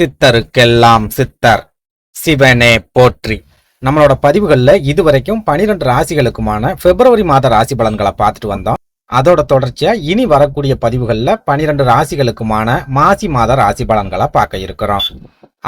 சித்தருக்கெல்லாம் சித்தர். சிவனே போற்றி. நம்மளோட பதிவுகள்ல இதுவரைக்கும் பனிரெண்டு ராசிகளுக்குமான பிப்ரவரி மாத ராசி பலன்களை பார்த்துட்டு வந்தோம். அதோட தொடர்ச்சியா இனி வரக்கூடிய பதிவுகள்ல பனிரெண்டு ராசிகளுக்குமான மாசி மாத ராசி பலன்களை பார்க்க இருக்கிறோம்.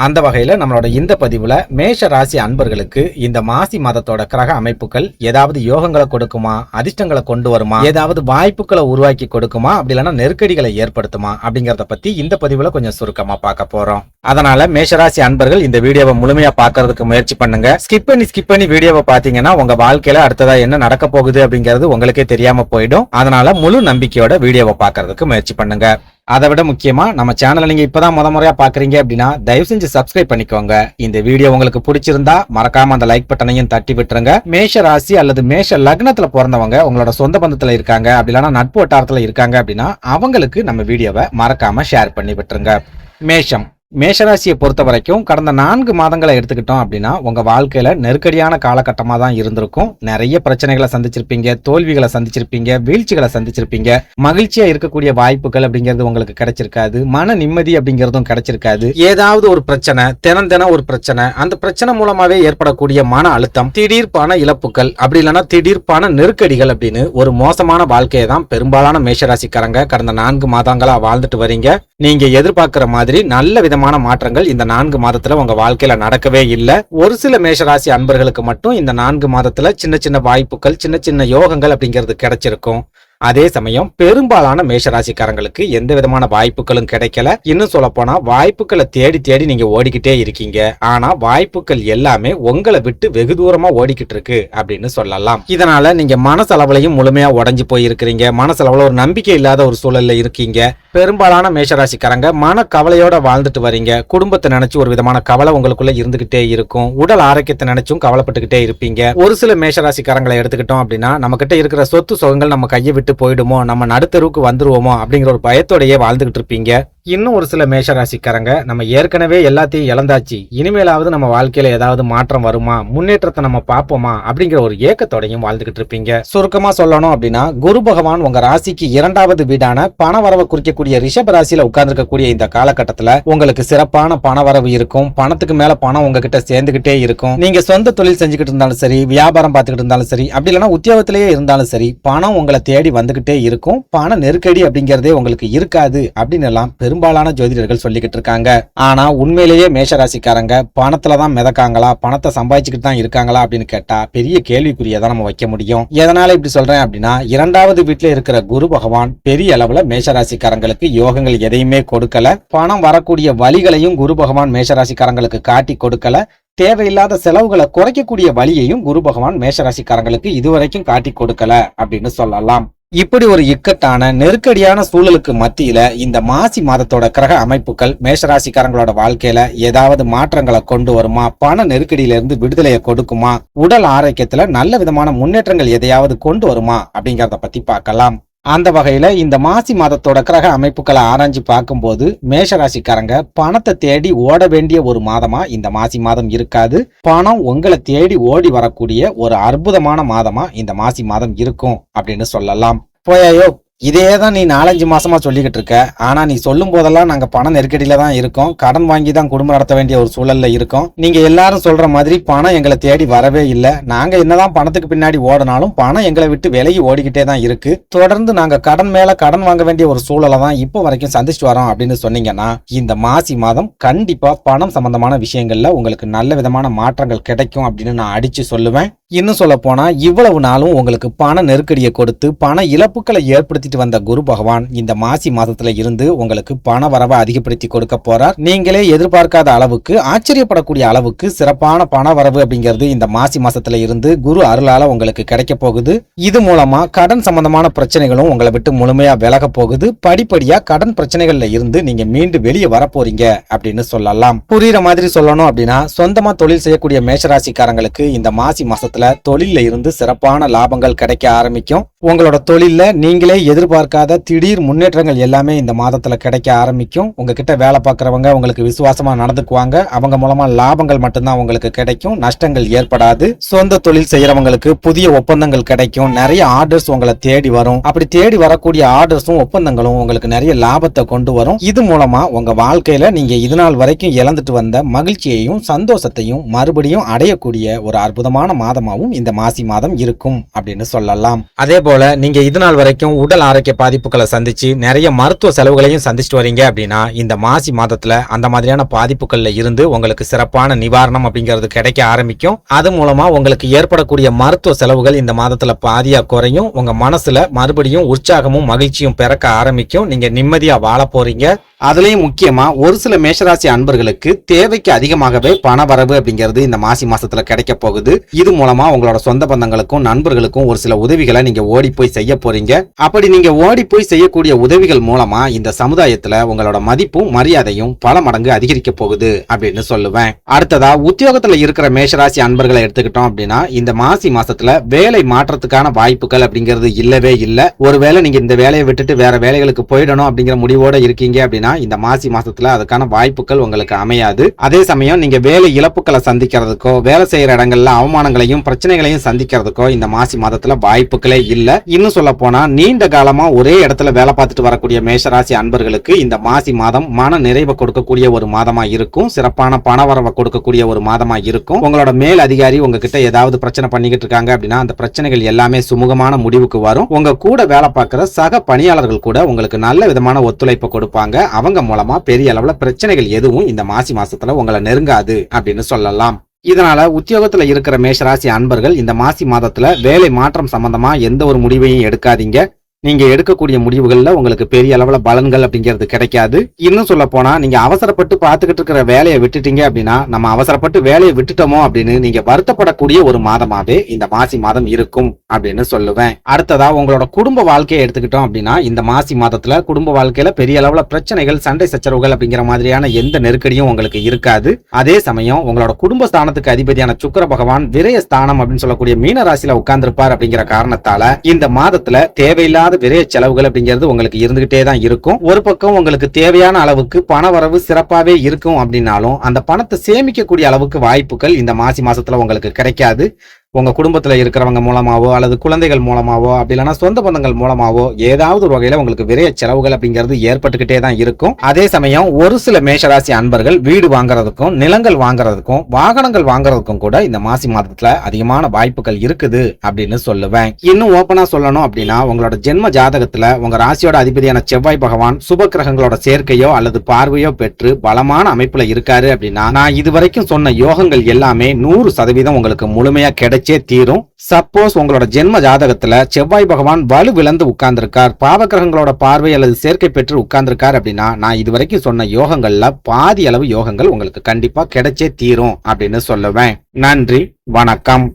அந்த வகையில நம்மளோட இந்த பதிவுல மேஷ ராசி அன்பர்களுக்கு இந்த மாசி மாதத்தோட கிரக அமைப்புகள் ஏதாவது யோகங்களை கொடுக்குமா? அதிர்ஷ்டங்களை கொண்டு வருமா? ஏதாவது வாய்ப்புகளை உருவாக்கி கொடுக்குமா? அப்படி இல்லைன்னா நெருக்கடிகளை ஏற்படுத்துமா? அப்படிங்கறத பத்தி இந்த பதிவுல கொஞ்சம் சுருக்கமா பார்க்க போறோம். அதனால மேஷராசி அன்பர்கள் இந்த வீடியோவை முழுமையா பார்க்கறதுக்கு முயற்சி பண்ணுங்க. ஸ்கிப் பண்ணி ஸ்கிப் பண்ணி வீடியோவை பாத்தீங்கன்னா உங்க வாழ்க்கையில அடுத்ததா என்ன நடக்க போகுது அப்படிங்கிறது உங்களுக்கே தெரியாம போயிடும். அதனால முழு நம்பிக்கையோட வீடியோவை பார்க்கறதுக்கு முயற்சி பண்ணுங்க. அதை விட முக்கியமா நம்ம சேனலை நீங்க இப்பதான் முத முறையா பாக்குறீங்க அப்படின்னா தயவு செஞ்சு சப்ஸ்கிரைப் பண்ணிக்கோங்க. இந்த வீடியோ உங்களுக்கு பிடிச்சிருந்தா மறக்காம அந்த லைக் பட்டனையும் தட்டி விட்டுருங்க. மேஷ ராசி அல்லது மேஷ லக்னத்துல பிறந்தவங்க உங்களோட சொந்த பந்தத்துல இருக்காங்க அப்படி இல்லைன்னா நட்பு வட்டாரத்துல இருக்காங்க அப்படின்னா அவங்களுக்கு நம்ம வீடியோவை மறக்காம ஷேர் பண்ணி விட்டுருங்க. மேஷம். மேஷராசியை பொறுத்த வரைக்கும் கடந்த நான்கு மாதங்களை எடுத்துக்கிட்டோம் அப்படின்னா உங்கள் வாழ்க்கையில் நெருக்கடியான காலகட்டமாக தான் இருந்திருக்கும். நிறைய பிரச்சனைகளை சந்திச்சிருப்பீங்க தோல்விகளை சந்திச்சிருப்பீங்க வீழ்ச்சிகளை சந்திச்சிருப்பீங்க. மகிழ்ச்சியாக இருக்கக்கூடிய வாய்ப்புகள் அப்படிங்கிறது உங்களுக்கு கிடைச்சிருக்காது. மன நிம்மதி அப்படிங்கிறதும் கிடைச்சிருக்காது. ஏதாவது ஒரு பிரச்சனை தினம் தினம் ஒரு பிரச்சனை அந்த பிரச்சனை மூலமாகவே ஏற்படக்கூடிய மன அழுத்தம் திடீர் பண இழப்புகள் அப்படி இல்லைன்னா திடீர் பண நெருக்கடிகள் அப்படின்னு ஒரு மோசமான வாழ்க்கையை தான் பெரும்பாலான மேஷராசிக்காரங்க கடந்த நான்கு மாதங்களாக வாழ்ந்துட்டு வரீங்க. நீங்கள் எதிர்பார்க்குற மாதிரி நல்ல முக்கியமான மாற்றங்கள் இந்த நான்கு மாதத்துல உங்க வாழ்க்கையில நடக்கவே இல்லை. ஒரு சில மேஷராசி அன்பர்களுக்கு மட்டும் இந்த நான்கு மாதத்துல சின்ன சின்ன வாய்ப்புகள் சின்ன சின்ன யோகங்கள் அப்படிங்கிறது கிடைச்சிருக்கும். அதே சமயம் பெரும்பாலான மேஷராசிக்காரங்களுக்கு எந்த விதமான வாய்ப்புகளும் கிடைக்கல. இன்னும் சொல்ல போனா வாய்ப்புகளை தேடி தேடி நீங்க ஓடிக்கிட்டே இருக்கீங்க. ஆனா வாய்ப்புகள் எல்லாமே உங்களை விட்டு வெகு தூரமா ஓடிக்கிட்டு இருக்கு அப்படின்னு சொல்லலாம். இதனால நீங்க மனசளவுலையும் முழுமையா உடஞ்சு போயிருக்கிறீங்க. மனசளவுல ஒரு நம்பிக்கை இல்லாத ஒரு சூழல்ல இருக்கீங்க. பெரும்பாலான மேஷராசிக்காரங்க மன கவலையோட வாழ்ந்துட்டு வரீங்க. குடும்பத்தை நினைச்சு ஒரு விதமான கவலை உங்களுக்குள்ள இருந்துகிட்டே இருக்கும். உடல் ஆரோக்கியத்தை நினைச்சும் கவலைப்பட்டுக்கிட்டே இருப்பீங்க. ஒரு சில மேஷராசிக்காரங்களை எடுத்துக்கிட்டோம் அப்படின்னா நம்ம கிட்ட இருக்கிற சொத்து சுகங்கள் நம்ம கையை விட்டு போயிடுமோ நம்ம நடுத்தருவுக்கு வந்துருவோமோ அப்படிங்கிற ஒரு பயத்தோடையே வாழ்ந்துகிட்டு இருப்பீங்க. இன்னும் ஒரு சில மேஷராசிக்காரங்க நம்ம ஏற்கனவே எல்லாத்தையும் இழந்தாச்சு. இனிமேலாவது நம்ம வாழ்க்கையில ஏதாவது மாற்றம் வருமா? முன்னேற்றத்தை நம்ம பார்ப்போமா? அப்படிங்கிற ஒரு ஏக்கத்தோடையும் வாழ்ந்துகிட்டு இருப்பீங்க. சுருக்கமா சொல்லணும் அப்படின்னா குரு பகவான் உங்க ராசிக்கு இரண்டாவது வீடான பணவரவை குறிக்கக்கூடிய ரிஷப ராசியில உட்கார்ந்துருக்கக்கூடிய இந்த காலகட்டத்துல உங்களுக்கு சிறப்பான பணவரவு இருக்கும். பணத்துக்கு மேல பணம் உங்ககிட்ட சேர்ந்துகிட்டே இருக்கும். நீங்க சொந்த தொழில் செஞ்சுக்கிட்டு இருந்தாலும் சரி வியாபாரம் பார்த்துக்கிட்டு இருந்தாலும் சரி அப்படி இல்லைன்னா உத்தியோகத்திலேயே இருந்தாலும் சரி பணம் உங்களை தேடி வந்துகிட்டே இருக்கும். பண நெருக்கடி அப்படிங்கறதே உங்களுக்கு இருக்காது. அப்படின்னு எல்லாம் பெரும்பாலான ஜோதிடர்கள் சொல்லிக்கிட்டு இருக்காங்க. ஆனா உண்மையிலேயே மேஷராசிக்காரங்க பணத்துல தான் மிதக்காங்களா? பணத்தை சம்பாதிச்சுக்கிட்டு தான் இருக்காங்களா? அப்படின்னு கேட்டா பெரிய கேள்விக்குரிய தான் நம்ம வைக்க முடியும். எதனால இப்படி சொல்றேன் அப்படின்னா இரண்டாவது வீட்டுல இருக்கிற குரு பகவான் பெரிய அளவுல மேஷராசிக்காரங்களுக்கு யோகங்கள் எதையுமே கொடுக்கல. பணம் வரக்கூடிய வழிகளையும் குரு பகவான் மேஷராசிக்காரங்களுக்கு காட்டி கொடுக்கல. தேவையில்லாத செலவுகளை குறைக்கக்கூடிய வழியையும் குரு பகவான் மேஷராசிக்காரங்களுக்கு இதுவரைக்கும் காட்டி கொடுக்கல அப்படின்னு சொல்லலாம். இப்படி ஒரு இக்கட்டான நெருக்கடியான சூழலுக்கு மத்தியில இந்த மாசி மாதத்தோட கிரக அமைப்புகள் மேஷராசிக்காரங்களோட வாழ்க்கையில ஏதாவது மாற்றங்களை கொண்டு வருமா? பண நெருக்கடியில இருந்து விடுதலையை கொடுக்குமா? உடல் ஆரோக்கியத்துல நல்ல விதமான முன்னேற்றங்கள் எதையாவது கொண்டு வருமா? அப்படிங்கறத பத்தி பார்க்கலாம். அந்த வகையில இந்த மாசி மாதத்தோட கிரக அமைப்புகளை ஆராய்ஞ்சு பார்க்கும்போது மேஷராசிக்காரங்க பணத்தை தேடி ஓட வேண்டிய ஒரு மாதமா இந்த மாசி மாதம் இருக்காது. பணம் உங்களை தேடி ஓடி வரக்கூடிய ஒரு அற்புதமான மாதமா இந்த மாசி மாதம் இருக்கும் அப்படின்னு சொல்லலாம். போயாயோ இதே தான் நீ நாலஞ்சு மாசமா சொல்லிக்கிட்டு இருக்க. ஆனா நீ சொல்லும் போதெல்லாம் நாங்க பண நெருக்கடியில தான் இருக்கோம். கடன் வாங்கி தான் குடும்பம் நடத்த வேண்டிய ஒரு சூழல்ல இருக்கோம். நீங்க எல்லாரும் சொல்ற மாதிரி பணம் எங்களை தேடி வரவே இல்லை. நாங்க என்னதான் பணத்துக்கு பின்னாடி ஓடினாலும் பணம் எங்களை விட்டு விலகி ஓடிக்கிட்டே தான் இருக்கு. தொடர்ந்து நாங்க கடன் மேல கடன் வாங்க வேண்டிய ஒரு சூழலை தான் இப்போ வரைக்கும் சந்திச்சுட்டு வரோம் அப்படின்னு சொன்னீங்கன்னா இந்த மாசி மாதம் கண்டிப்பா பணம் சம்பந்தமான விஷயங்கள்ல உங்களுக்கு நல்ல விதமான மாற்றங்கள் கிடைக்கும் அப்படின்னு நான் அடிச்சு சொல்லுவேன். இன்னும் சொல்ல போனா இவ்வளவு நாளும் உங்களுக்கு பண நெருக்கடியை கொடுத்து பண இழப்புகளை ஏற்படுத்திட்டு வந்த குரு பகவான் இந்த மாசி மாதத்துல இருந்து உங்களுக்கு பண வரவை அதிகப்படுத்தி கொடுக்க போறார். நீங்களே எதிர்பார்க்காத அளவுக்கு ஆச்சரியப்படக்கூடிய அளவுக்கு சிறப்பான பண வரவு அப்படிங்கிறது இந்த மாசி மாசத்துல இருந்து குரு அருளால உங்களுக்கு கிடைக்க போகுது. இது மூலமா கடன் சம்பந்தமான பிரச்சனைகளும் உங்களை விட்டு முழுமையா விலக போகுது. படிப்படியா கடன் பிரச்சனைகள்ல இருந்து நீங்க மீண்டு வெளியே வர போறீங்க அப்படின்னு சொல்லலாம். புரியுற மாதிரி சொல்லணும் அப்படின்னா சொந்தமா தொழில் செய்யக்கூடிய மேஷராசிக்காரங்களுக்கு இந்த மாசி மாசத்துல தொழில இருந்து சிறப்பான லாபங்கள் கிடைக்க ஆரம்பிக்கும். உங்களோட தொழிலில் நீங்களே எதிர்பார்க்காத திடீர் முன்னேற்றங்கள் எல்லாமே இந்த மாதத்தில் கிடைக்க ஆரம்பிக்கும். உங்ககிட்ட வேலை பார்க்குறவங்க உங்களுக்கு விசுவாசமாக நடந்துக்குவாங்க. அவங்க மூலமாக லாபங்கள் மட்டும்தான் உங்களுக்கு கிடைக்கும். நஷ்டங்கள் ஏற்படாது. சொந்த தொழில் செய்கிறவங்களுக்கு புதிய ஒப்பந்தங்கள் கிடைக்கும். நிறைய ஆர்டர்ஸ் உங்களை தேடி வரும். அப்படி தேடி வரக்கூடிய ஆர்டர்ஸும் ஒப்பந்தங்களும் உங்களுக்கு நிறைய லாபத்தை கொண்டு வரும். இது மூலமாக உங்கள் வாழ்க்கையில் நீங்கள் இது நாள் வரைக்கும் இழந்துட்டு வந்த மகிழ்ச்சியையும் சந்தோஷத்தையும் மறுபடியும் அடையக்கூடிய ஒரு அற்புதமான மாதமாகவும் இந்த மாசி மாதம் இருக்கும் அப்படின்னு சொல்லலாம். அதே போல் நீங்க இது நாள் வரைக்கும் உடல் ஆரோக்கிய பாதிப்புகளை சந்திச்சு நிறைய மருத்துவ செலவுகளையும் சந்திச்சுட்டு வரீங்க அப்படின்னா இந்த மாசி மாதத்துல அந்த மாதிரியான பாதிப்புகள்ல இருந்து உங்களுக்கு சிறப்பான நிவாரணம் அப்படிங்கிறது கிடைக்க ஆரம்பிக்கும். அது மூலமா உங்களுக்கு ஏற்படக்கூடிய மருத்துவ செலவுகள் இந்த மாதத்துல பாதியா குறையும். உங்க மனசுல மறுபடியும் உற்சாகமும் மகிழ்ச்சியும் பிறக்க ஆரம்பிக்கும். நீங்க நிம்மதியா வாழ போறீங்க. அதுலயும் முக்கியமா ஒரு சில மேஷராசி அன்பர்களுக்கு தேவைக்கு அதிகமாகவே பண வரவு அப்படிங்கிறது இந்த மாசி மாசத்துல கிடைக்க போகுது. இது மூலமா உங்களோட சொந்த பந்தங்களுக்கும் நண்பர்களுக்கும் ஒரு சில உதவிகளை நீங்க ஓடி போய் செய்ய போறீங்க? அப்படி நீங்க ஓடி போய் செய்யக்கூடிய உதவிகள் மூலமா இந்த சமுதாயத்துல உங்களோட மதிப்பும் மரியாதையும் பல மடங்கு அதிகரிக்க போகுது அப்படின்னு சொல்லுவேன். அடுத்ததா உத்தியோகத்துல இருக்கிற மேஷராசி அன்பர்களை எடுத்துக்கிட்டோம் அப்படின்னா இந்த மாசி மாசத்துல வேலை மாற்றத்துக்கான வாய்ப்புகள் அப்படிங்கிறது இல்லவே இல்ல. ஒருவேளை நீங்க இந்த வேலையை விட்டுட்டு வேற வேலைகளுக்கு போயிடணும் அப்படிங்கிற முடிவோட இருக்கீங்க அப்படின்னா இந்த மாசி மாசத்துல அதுக்கான வாய்ப்புகள் உங்களுக்கு அமையாது. அதே சமயம் நீங்க வேலை இழப்புகளை சந்திக்கிறதுக்கோ வேலை செய்யற இடங்கள்ல அவமானங்களையும் பிரச்சனைகளையும் சந்திக்கிறதுக்கோ இந்த மாசி மாதத்துல வாய்ப்புகளே இல்ல. இன்னும் சொல்ல போனா நீண்ட காலமா ஒரே இடத்துல வேலை பார்த்துட்டு வரக்கூடிய மேஷராசி அன்பர்களுக்கு இந்த மாசி மாதம் மன நிறைவை கொடுக்கக்கூடிய ஒரு மாதமா இருக்கும். சிறப்பான பணவரவை கொடுக்கக்கூடிய ஒரு மாதமா இருக்கும். உங்களோட மேல் அதிகாரி உங்ககிட்ட ஏதாவது பிரச்சனை பண்ணிக்கிட்டு இருக்காங்க அப்படின்னா அந்த பிரச்சனைகள் எல்லாமே சுமூகமான முடிவுக்கு வரும். உங்க கூட வேலை பார்க்கிற சக பணியாளர்கள் கூட உங்களுக்கு நல்ல விதமான ஒத்துழைப்பு கொடுப்பாங்க. அவங்க மூலமா பெரிய அளவுல பிரச்சனைகள் எதுவும் இந்த மாசி மாசத்துல உங்களை நெருங்காது அப்படின்னு சொல்லலாம். இதனால உத்தியோகத்துல இருக்கிற மேஷராசி அன்பர்கள் இந்த மாசி மாதத்துல வேலை மாற்றம் சம்பந்தமா எந்த ஒரு முடிவையும் எடுக்காதீங்க. நீங்க எடுக்கக்கூடிய முடிவுகள்ல உங்களுக்கு பெரிய அளவுல பலன்கள் அப்படிங்கிறது கிடைக்காது. இன்னும் சொல்ல போனா நீங்க அவசரப்பட்டு பார்த்துக்கிட்டு இருக்கிற வேலையை விட்டுட்டீங்க அப்படின்னா நம்ம அவசரப்பட்டு வேலையை விட்டுட்டோமோ அப்படின்னு நீங்க வருத்தப்படக்கூடிய ஒரு மாதமாவே இந்த மாசி மாதம் இருக்கும் அப்படின்னு சொல்லுவேன். அடுத்ததா உங்களோட குடும்ப வாழ்க்கையை எடுத்துக்கிட்டோம் அப்படின்னா இந்த மாசி மாதத்துல குடும்ப வாழ்க்கையில பெரிய அளவுல பிரச்சனைகள் சண்டை சச்சரவுகள் அப்படிங்கிற மாதிரியான எந்த நெருக்கடியும் உங்களுக்கு இருக்காது. அதே சமயம் உங்களோட குடும்ப ஸ்தானத்துக்கு அதிபதியான சுக்கர பகவான் விரய ஸ்தானம் அப்படின்னு சொல்லக்கூடிய மீன ராசியில உட்கார்ந்திருப்பார் அப்படிங்கிற காரணத்தால இந்த மாதத்துல தேவையில்லாத விரய செலவுகள் அப்படிங்கிறது உங்களுக்கு இருந்துகிட்டே தான் இருக்கும். ஒரு பக்கம் உங்களுக்கு தேவையான அளவுக்கு பண வரவு சிறப்பாவே இருக்கும் அப்படின்னாலும் அந்த பணத்தை சேமிக்கக்கூடிய அளவுக்கு வாய்ப்புகள் இந்த மாசி மாசத்துல உங்களுக்கு கிடைக்காது. உங்கள் குடும்பத்தில் இருக்கிறவங்க மூலமாகவோ அல்லது குழந்தைகள் மூலமாகவோ அப்படி இல்லைன்னா சொந்த பந்தங்கள் மூலமாகவோ ஏதாவது ஒரு வகையில் உங்களுக்கு விரைய செலவுகள் அப்படிங்கிறது ஏற்பட்டுக்கிட்டே தான் இருக்கும். அதே சமயம் ஒரு சில மேஷராசி அன்பர்கள் வீடு வாங்குறதுக்கும் நிலங்கள் வாங்குறதுக்கும் வாகனங்கள் வாங்குறதுக்கும் கூட இந்த மாசி மாதத்தில் அதிகமான வாய்ப்புகள் இருக்குது அப்படின்னு சொல்லுவேன். இன்னும் ஓப்பனாக சொல்லணும் அப்படின்னா உங்களோட ஜென்ம ஜாதகத்தில் உங்கள் ராசியோட அதிபதியான செவ்வாய் பகவான் சுப கிரகங்களோட சேர்க்கையோ அல்லது பார்வையோ பெற்று பலமான அமைப்பில் இருக்காரு அப்படின்னா நான் இதுவரைக்கும் சொன்ன யோகங்கள் எல்லாமே நூறு சதவீதம் உங்களுக்கு முழுமையாக முழுமையா கிடைச்சே தீரும். சப்போஸ் உங்களோட ஜென்ம ஜாதகத்துல செவ்வாய் பகவான் வலு விளந்து உட்கார்ந்திருக்கார். பாவகிரகங்களோட பார்வை அல்லது சேர்க்கை பெற்று உட்கார்ந்திருக்கார் அப்படின்னா நான் இதுவரைக்கும் சொன்ன யோகங்கள்ல பாதி அளவு யோகங்கள் உங்களுக்கு கண்டிப்பா கிடைச்சே தீரும் அப்படின்னு சொல்லுவேன். நன்றி வணக்கம்.